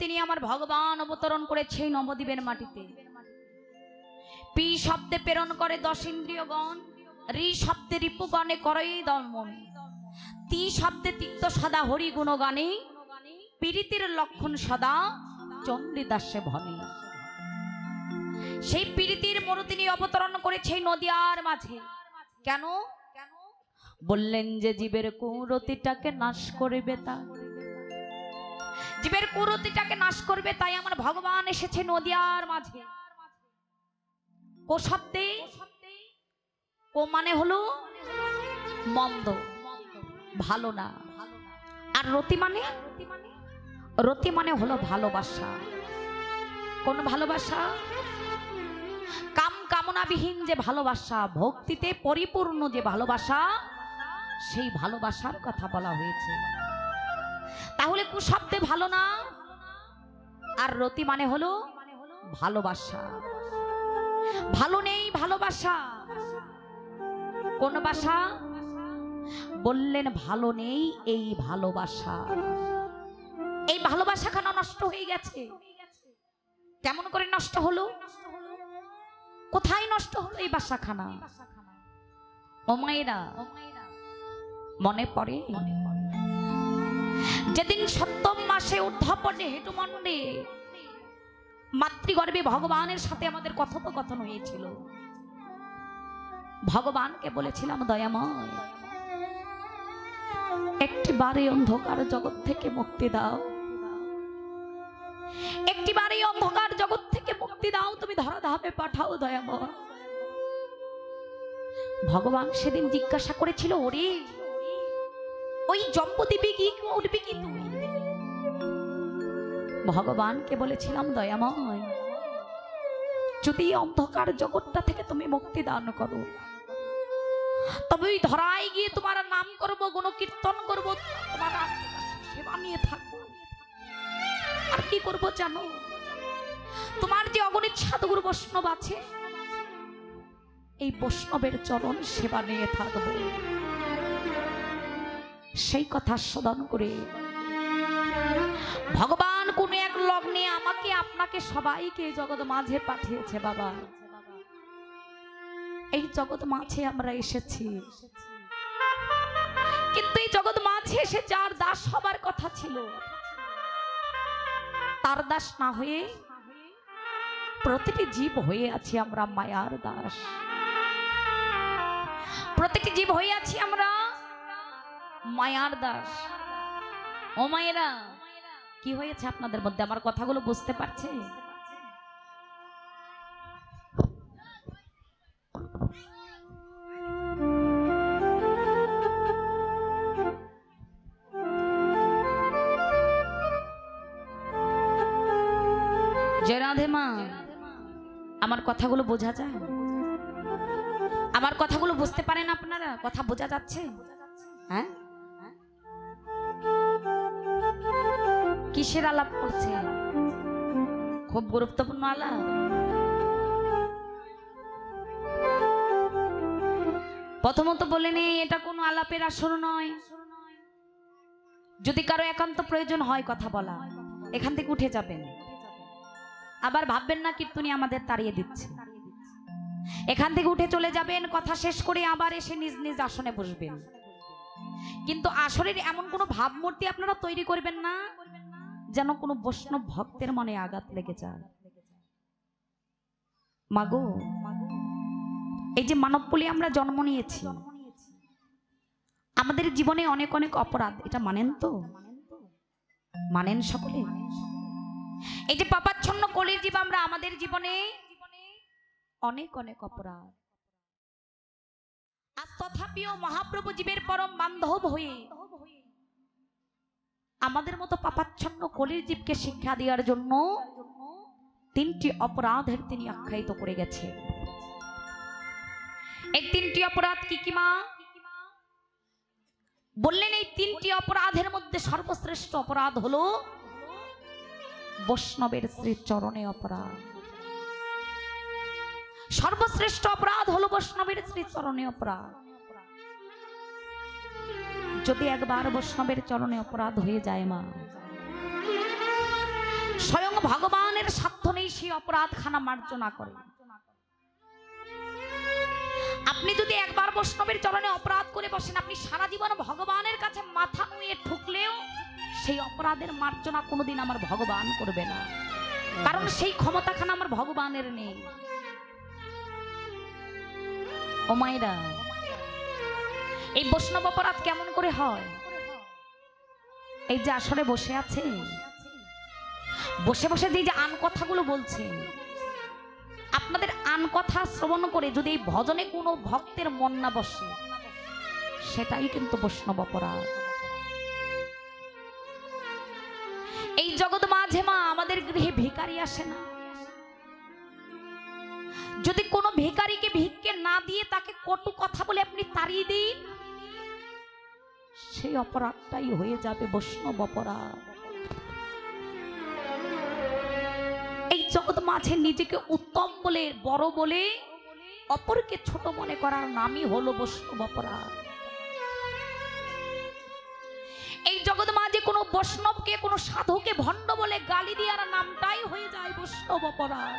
নিয়ে আমার ভগবান অবতরণ করেছে নবদ্বীপের মাটিতে। পি শব্দে প্রেরণ করে দশ ইন্দ্রিয়গণ, রি শব্দে রিপু রিপুগণে করে দমন তি শব্দে তিক্ত সদা হরি গুণগানে পীড়িতের লক্ষণ সদা চণ্ডীদাসে ভনে। সেই পীড়িতির মূর্তি নিয়ে অবতরণ করেছে নদিয়ার মাঝে। কেন? বললেন যে জীবের কুরতিটাকে নাশ করবে তা। জীবের কুরতিটাকে নাশ করবে, তাই আমার ভগবান এসেছে নদিয়ার মাঝে। কো শব্দে কো মানে হলো মন্দ, ভালো না। আর রতি মানে? রতি মানে হলো ভালোবাসা। কোন ভালোবাসা? কাম কামনাবিহীন যে ভালোবাসা, ভক্তিতে পরিপূর্ণ যে ভালোবাসা, সেই ভালোবাসার কথা বলা হয়েছে। তাহলে কুশব্দে ভালো না? আর রতি মানে হলো ভালোবাসা। ভালো নেই, ভালোবাসা। কোন বাসা? বললেন, ভালো নেই এই ভালোবাসা। এই ভালোবাসা কেন নষ্ট হয়ে গেছে? কেমন করে নষ্ট হলো? কোথায় নষ্ট হলো এই বাসাখানা? ও মায়েরা, মনে পড়ে? যেদিন সপ্তম মাসে উদ্ধপনে হেটুমণ্ডে মাতৃগর্ভে ভগবানের সাথে আমাদের কথোপকথন হয়েছিল। ভগবানকে বলেছিলাম, দয়াময় একটি বারে অন্ধকার জগৎ থেকে মুক্তি দাও। একটি বারে অন্ধকার জগৎ থেকে মুক্তি দাও, তুমি ধরা ধাপে পাঠাও, দয়াময়। ভগবান সেদিন জিজ্ঞাসা করেছিল, ওরে ওই জম্বুদ্বীপে কি, উঠবি কি তুই? ভগবানকে বলেছিলাম, দয়াময়, যদি অন্ধকার জগৎটা থেকে তুমি মুক্তি দান করো, তবে ওই ধরায় গিয়ে তোমার নাম করব গুণ কীর্তন করব, তোমার সেবা নিয়ে থাকব। আর কি করব জানো? তোমার যে অগণিত সাধুগুরু বৈষ্ণব আছে, এই বৈষ্ণবের চরণ সেবা নিয়ে থাকব। সেই কথা সদন করে। ভগবান কোন এক লগ্নে আমাকে, আপনাকে সবাইকে জগৎ মাঝে পাঠিয়েছে বাবা। এই জগৎ মাঝে আমরা এসেছি। কিন্তু এই জগৎ মাঝে এসে যার দাস হবার কথা ছিল, তার দাস না হয়ে প্রতিটি জীব হয়ে আছি আমরা মায়ার দাস। প্রতিটি জীব হয়ে আছি আমরা মায়ার দাস। ও মায়েরা, কি হয়েছে আপনাদের মধ্যে? আমার কথাগুলো বুঝতে পারছে? আমার কথাগুলো বোঝা যায়? আমার কথাগুলো বুঝতে পারেন আপনারা? কথা বোঝা যাচ্ছে? হ্যাঁ? কিসের আলাপ করছে? খুব গুরুত্বপূর্ণ আলাপ। প্রথমত বলে নেই এটা কোনো আলাপের আসর নয়। যদি কারও একান্ত প্রয়োজন হয় কথা বলা, এখান থেকে উঠে যাবেন। আবার ভাববেন না কীর্তনী আমাদের তাড়িয়ে দিচ্ছে। এখান থেকে উঠে চলে যাবেন, কথা শেষ করে আবার এসে নিজ নিজ আসনে বসবেন। কিন্তু আসরের এমন কোনো ভাবমূর্তি আপনারা তৈরি করবেন না। যেন কোনো বৈষ্ণব ভক্তের মনে আঘাত লেগে যায়। মাগো, এই যে মানবকুলে আমরা জন্ম নিয়েছি, আমাদের জীবনে অনেক অনেক অপরাধ, এটা মানেন তো? মানেন সকলে? এই যে পাপাচ্ছন্ন কলির জীব আমরা, আমাদের জীবনে অনেক অনেক অপরাধ। আর তথাপিও মহাপ্রভু জীবের পরম বান্ধব হয়ে আমাদের মতো পাপাচ্ছন্ন কলির জীবকে শিক্ষা দেওয়ার জন্য তিনটি অপরাধের তিনি আখ্যায়িত করে গেছে। এই তিনটি অপরাধ কি কি, মা? বললেন এই তিনটি অপরাধের মধ্যে সর্বশ্রেষ্ঠ অপরাধ হলো বৈষ্ণবের শ্রী চরণে অপরাধ। সর্বশ্রেষ্ঠ অপরাধ হলো বৈষ্ণবের শ্রী চরণে অপরাধ। যদি একবার বৈষ্ণবের চরণে অপরাধ হয়ে যায় মা, স্বয়ং ভগবানের সাধ্য নেই সেই অপরাধখানা মার্জনা করে। আপনি যদি একবার বৈষ্ণবের চরণে অপরাধ করে বসেন, আপনি সারা জীবন ভগবানের কাছে মাথা নুয়ে ঠুকলেও সেই অপরাধের মার্জনা কোনোদিন আমার ভগবান করবে না। কারণ সেই ক্ষমতাখানা আমার ভগবানের নেই। ও মায়েরা এই বৈষ্ণব অপরাধ কেমন করে হয়? এই যে আসরে বসে আছে। বসে বসে যে যে আন কথাগুলো বলছে, আপনাদের আন কথা শ্রবণ করে যদি এই ভজনে কোনো ভক্তের মন না বসে, সেটাই কিন্তু বৈষ্ণব অপরাধ। এই জগৎ মাঝে মা, আমাদের গৃহে ভিকারি আসে না। যদি কোনো ভিখারিকে ভিক্ষে না দিয়ে তাকে কটু কথা বলে আপনি তাড়িয়ে দিন। সেই অপরাধটাই হয়ে যাবে বৈষ্ণব অপরাধ। এই জগৎ মাঝে নিজেকে উত্তম বলে, বড় বলে, অপরকে ছোট মনে করার নামই হলো বৈষ্ণব অপরাধ। এই জগৎ মাঝে কোনো বৈষ্ণবকে, কোনো সাধুকে ভণ্ড বলে গালি দেওয়ার নামটাই হয়ে যায় বৈষ্ণব অপরাধ।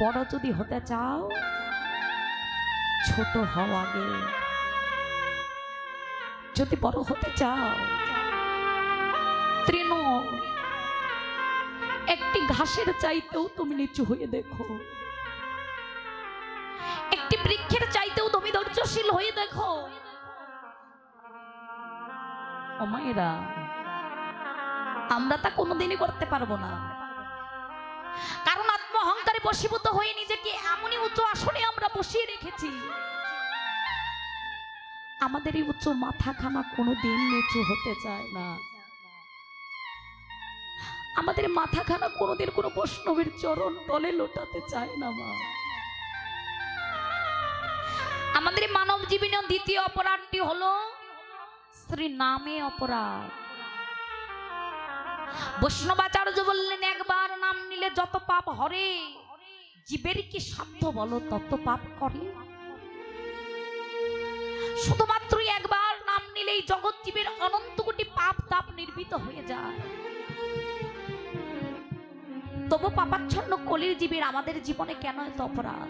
বড় যদি হতে চাও, ছোট হও আগে। যদি বড় হতে চাও তৃণ একটি ঘাসের চাইতেও তুমি নিচু হয়ে দেখো। একটি বৃক্ষের চাইতেও তুমি ধৈর্যশীল হয়ে দেখো। ও মায়েরা, আমরা তা কোনোদিনই করতে পারব না। কারণ আত্ম অহংকারে বশীভূত হয়ে নিজেকে এমনই উচ্চ আসনে আমরা বসিয়ে রেখেছি। আমাদের এই উচ্চ মাথাখানা কোনোদিন নিচু হতে চায় না। আমাদের মাথাখানা কোনোদিন কোনো বৈষ্ণবের চরণ তলে লোটাতে চায় না, মা। আমাদের মানব জীবনের দ্বিতীয় অপরাধটি হলো শ্রী নামে অপরাধ। বৈষ্ণবাচার্য বললেন, একবার নাম নিলে যত পাপ হরে, জীবের কি সাধ্য বলো, তত পাপ করে? শুধুমাত্র একবার নাম নিলেই জগৎ জীবের অনন্ত কোটি পাপ তাপ নির্মিত হয়ে যায়। তবু পাপাচ্ছন্ন কলির জীবের আমাদের জীবনে কেন এত অপরাধ?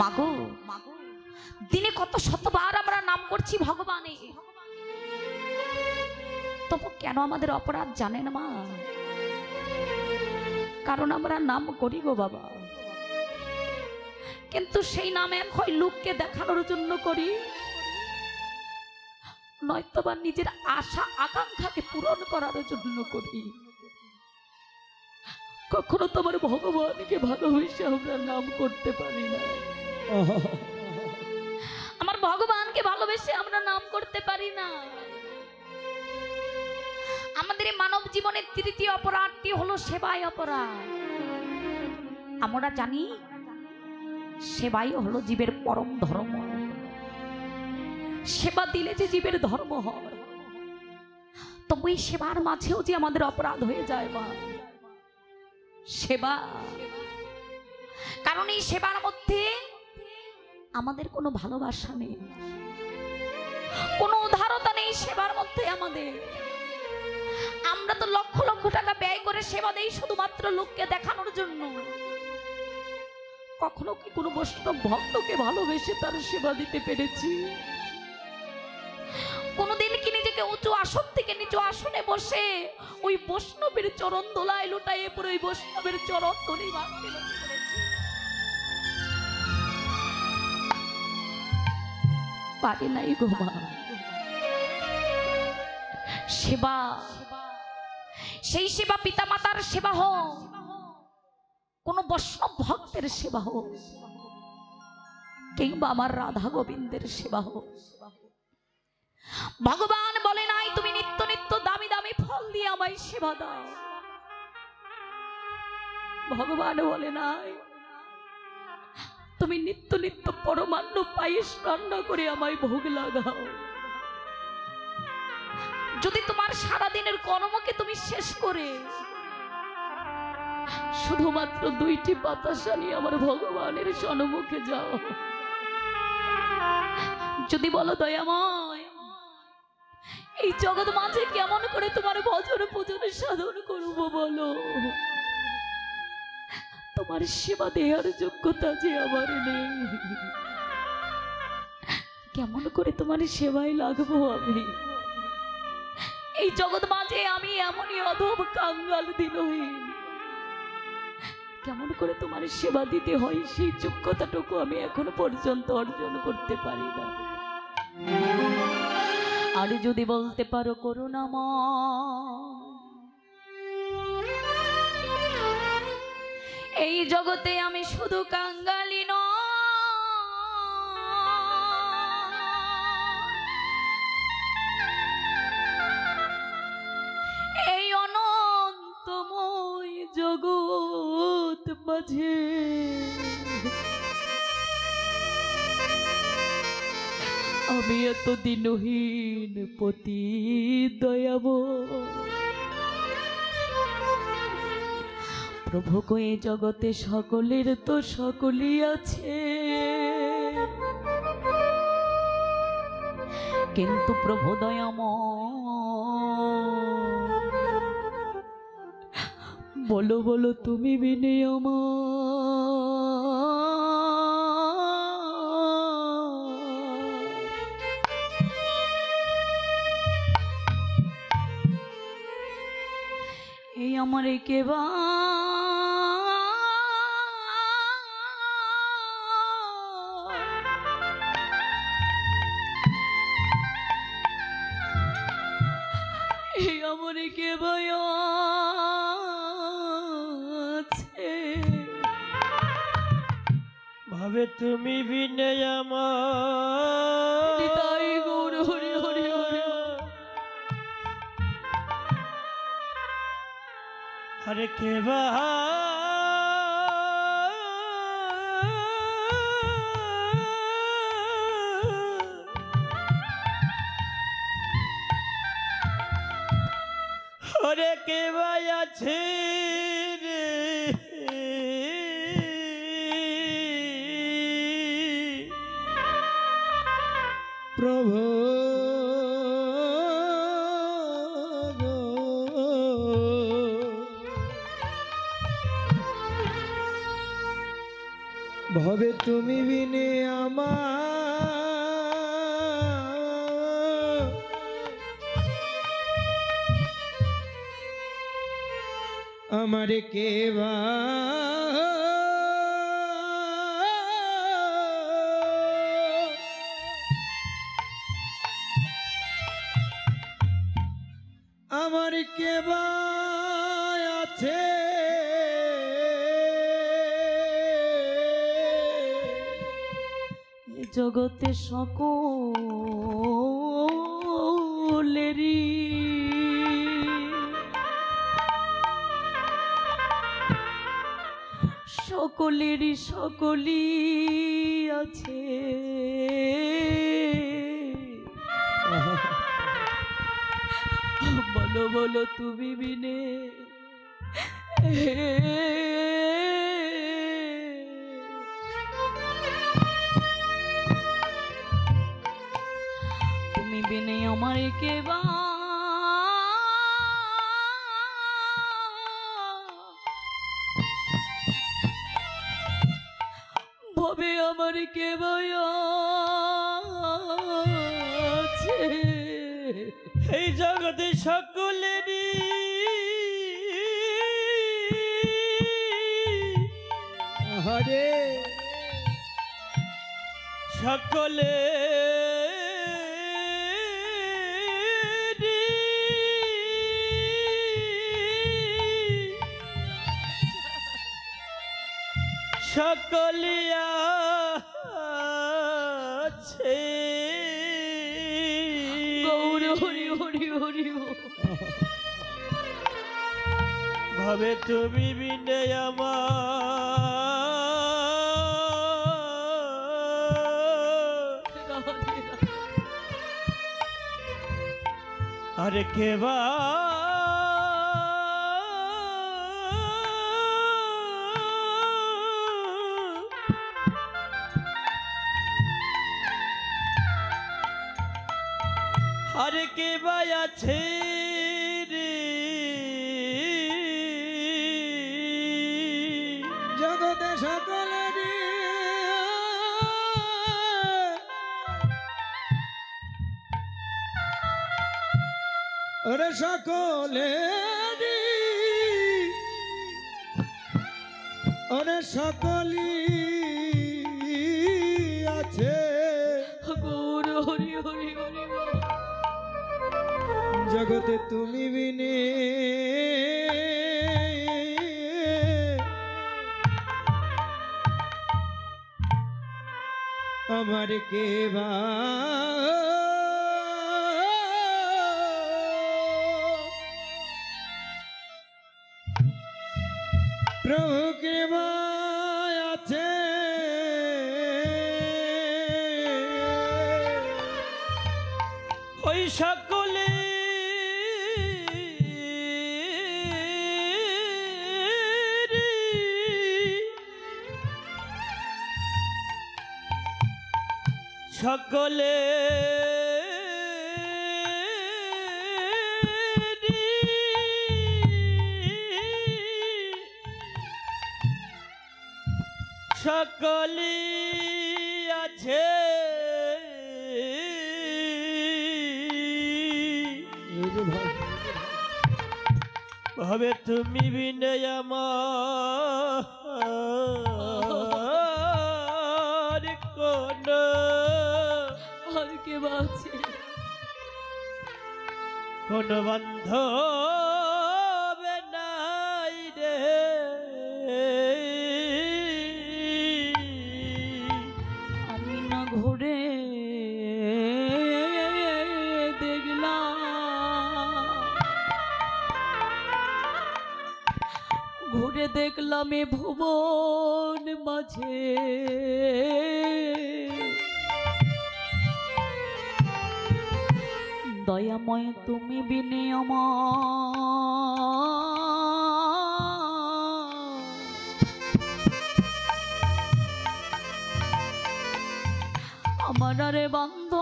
মাগো মাগো, দিনে কত শতবার আমরা নাম করছি ভগবানে। তবু কেন আমাদের অপরাধ জানেন মা? কারণ আমরা নাম করি গো বাবা। কিন্তু সেই নামে হয় লোককে দেখানোর জন্য করি। নয়তো বা নিজের আশা, আকাঙ্ক্ষাকে পূরণ করার জন্য করি। কখনো তোমার ভগবানকে ভালোবেসে আমরা নাম করতে পারি না। আমার ভগবানকে ভালোবেসে আমরা নাম করতে পারি না। আমাদের মানব জীবনের তৃতীয় অপরাধটি হলো সেবায় অপরাধ। আমরা জানি সেবাই হলো জীবের পরম ধর্ম। সেবা দিলে যে জীবের ধর্ম হয়। তবু এই সেবার মাঝেও যে আমাদের অপরাধ হয়ে যায় মা। সেবা। কারণ এই সেবার মধ্যে আমাদের কোনো ভালোবাসা নেই। কোনো উদারতা নেই সেবার মধ্যে আমাদের। আমরা তো লক্ষ লক্ষ টাকা ব্যয় করে সেবা দেই শুধুমাত্র লোককে দেখানোর জন্য। কখনো কি কোনো বৈষ্ণব ভক্তকে ভালোবেসে তার সেবা দিতে পেরেছি? কোনোদিন কি নিজেকে উঁচু আসন থেকে নিচু আসনে বসে ওই বৈষ্ণবের চরণ দোলায় লুটাইয়ে পরে ওই বৈষ্ণবের চরণ ধরে পারে নাই গো সেবা। সেই সেবা পিতামাতার সেবা হোক। কোন বৈষ্ণব ভক্তের সেবা হোক, কিংবা আমার রাধা গোবিন্দের সেবা হোক। ভগবান বলে নাই, তুমি নিত্য নিত্য দামি দামি ফল দিয়ে আমায় সেবা দাও। ভগবান বলে নাই, তুমি নিত্য নিত্য পরমান্ন পায়েস রান্না করে আমায় ভোগ লাগাও। যদি তোমার সারাদিনের কর্মকে তুমি শেষ করে শুধুমাত্র দুইটি বাতাসা নিয়ে আমার ভগবানের সন্মুখে যাও। যদি বলো দয়াময়, এই জগৎ মাঝে কেমন করে তোমার ভজন পূজনে সাধন করব বলো? তোমার সেবা দেওয়ার যোগ্যতা যে আমার নেই। কেমন করে তোমার সেবায় লাগবো আমি? এই জগৎ মাঝে আমি এমনই অধব কাঙ্গাল দিনহীন। কেমন করে তোমার সেবা দিতে হয়, সেই যোগ্যতাটুকু আমি এখনও পর্যন্ত অর্জন করতে পারি না। আর যদি বলতে পারো করুণাময় এই জগতে আমি শুধু কাঙ্গালি নয়। এই অনন্তময় জগৎ মাঝে আমি এত দিনহীন পতি দয়াব। প্রভু কয়ে জগতে সকলের তো সকলই আছে। কিন্তু প্রভু দয়াম বলো বলো তুমি বিনে এই আমার কেবা এই আমার কেবা ভাবে তুমি বিনে আমার। গৌর হরি হরি হরি হরে। কেবা হরে কেবা আছে? প্রভু ভবে তুমি বিনে আমার। আমারে কেবা আমার কেবা আছে? জগতে সকলেরই সকলেরই সকলই আছে। বলো বলো তুমি বিনে তুমি বিনে আমার কে বা ভবে আমার কে আছে। এই জগতে সকলেরই সকলে সকলিয়া আছে। গৌর হরি হরি হরি ভাবে তুমি বিনে আমার আরে কেবা আরে কে ভাই আছে? সকলেরই। ওরে সকলই আছে। গৌর হরি হরি হরি জগতে তুমি বিনে। আমার কে প্রভু আছে। ওই সকলে সকলে সকলি আছে। ভাবে তুমি বিনয় আমার কোন? আর কে বাঁচে কোন বান্ধব দেখলাম এ ভুবন মাঝে। দয়াময় তুমি বিনে আমার রে বন্ধ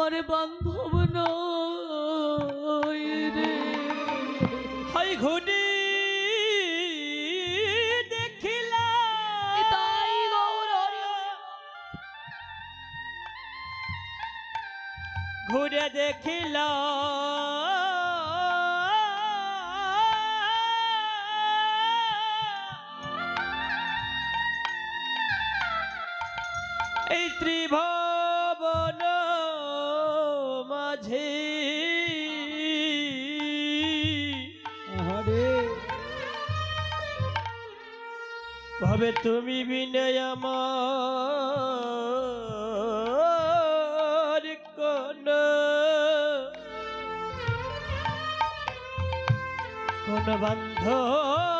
আমার বান্ধব রে। হাই হরি। ঘুরে দেখিলা এই ত্রিভবন মাঝে। ভাবে তুমি বিনয় আমার কোন। কোন বান্ধব।